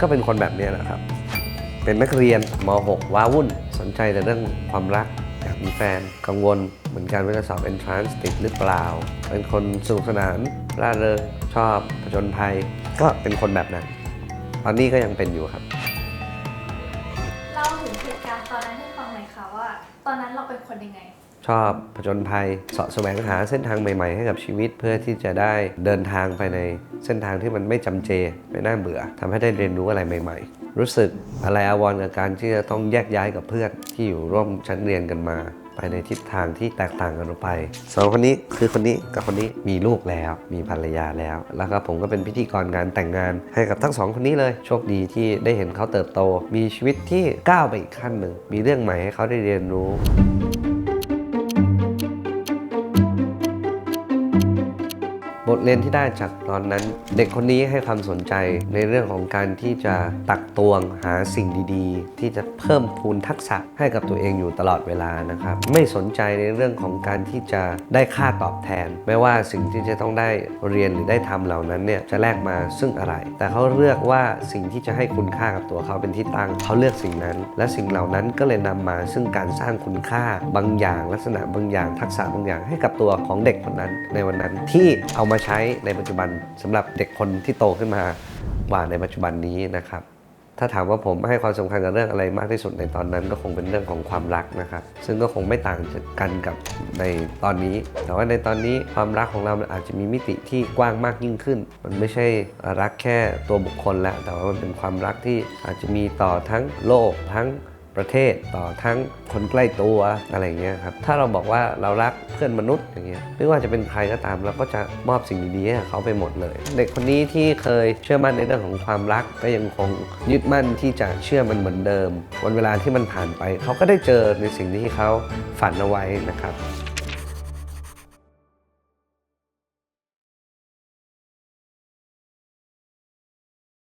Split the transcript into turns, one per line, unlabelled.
ก็เป็นคนแบบนี้แหละครับ เป็นนักเรียนม .6 ว้าวุ่น สนใจแต่เรื่องความรักอยากมีแฟนกังวล เหมือนกันว่าจะสอบ entrance ติดหรือเปล่า เป็นคนสนุกสนานร่าเริงชอบผจญภัย ก็เป็นคนแบบนั้น ตอนนี้ก็ยังเป็นอยู่ครับ
เล่าถึงเหตุการณ์ตอนนั้นให้ฟังหน่อยค่ะว่า ตอนนั้นเราเป็นคนยังไง
ชอบผจญภัยเสาะแสวงหาเส้นทางใหม่ๆ ให้กับชีวิต เพื่อที่จะได้เดินทางไปในเส้นทางที่มันไม่จำเจไม่น่าเบื่อทำให้ได้เรียนรู้อะไรใหม่ ๆ รู้สึกอะไรอาวรณ์กับการที่จะต้องแยกย้ายกับเพื่อนที่อยู่ร่วมชั้นเรียนกันมา ไปในทิศทางที่แตกต่างกันออกไปสองคนนี้คือคนนี้กับคนนี้มีลูกแล้ว มีภรรยาแล้ว แล้วก็ผมก็เป็นพิธีกรงานแต่งงานให้กับทั้งสองคนนี้เลยโชคดีที่ได้เห็นเขาเติบโต มีชีวิตที่ก้าวไปอีกขั้นหนึ่งมีเรื่องใหม่ให้เขาได้เรียนรู้ บทเรียนที่ได้จากตอนนั้น เด็กคนนี้ให้ความสนใจในเรื่องของการที่จะตักตวงหาสิ่งดีๆ ที่จะเพิ่มพูนทักษะให้กับตัวเองอยู่ตลอดเวลานะครับ ไม่สนใจในเรื่องของการที่จะได้ค่าตอบแทน ไม่ว่าสิ่งที่จะต้องได้เรียนหรือได้ทำเหล่านั้นเนี่ยจะแลกมาซึ่งอะไร แต่เขาเลือกว่าสิ่งที่จะให้คุณค่ากับตัวเขาเป็นที่ตั้งเขาเลือกสิ่งนั้น และสิ่งเหล่านั้นก็เลยนำมาซึ่งการสร้างคุณค่าบางอย่าง ลักษณะบางอย่างทักษะบางอย่างให้กับตัวของเด็กคนนั้นในวันนั้นที่เอามาใช้ในปัจจุบันสำหรับเด็กคนที่โตขึ้นมากว่าในปัจจุบันนี้นะครับ ถ้าถามว่าผมให้ความสำคัญกับเรื่องอะไรมากที่สุดในตอนนั้นก็คงเป็นเรื่องของความรักนะครับ ซึ่งก็คงไม่ต่างกันกับในตอนนี้ แต่ว่าในตอนนี้ความรักของเราอาจจะมีมิติที่กว้างมากยิ่งขึ้น มันไม่ใช่รักแค่ตัวบุคคลแล้วแต่ว่ามันเป็นความรักที่อาจจะมีต่อทั้งโลกทั้ง ประเทศต่อทั้งคนใกล้ตัวอะไรอย่างเงี้ยครับถ้าเราบอกว่าเรารักเพื่อนมนุษย์อย่างเงี้ยไม่ว่าจะเป็นใครก็ตามเราก็จะมอบสิ่งดีๆให้เขาไปหมดเลย เด็กคนนี้ที่เคยเชื่อมั่นในเรื่องของความรักก็ยังคงยึดมั่นที่จะเชื่อมันเหมือนเดิม วันเวลาที่มันผ่านไป เขาก็ได้เจอในสิ่งที่เขาฝันเอาไว้นะครับ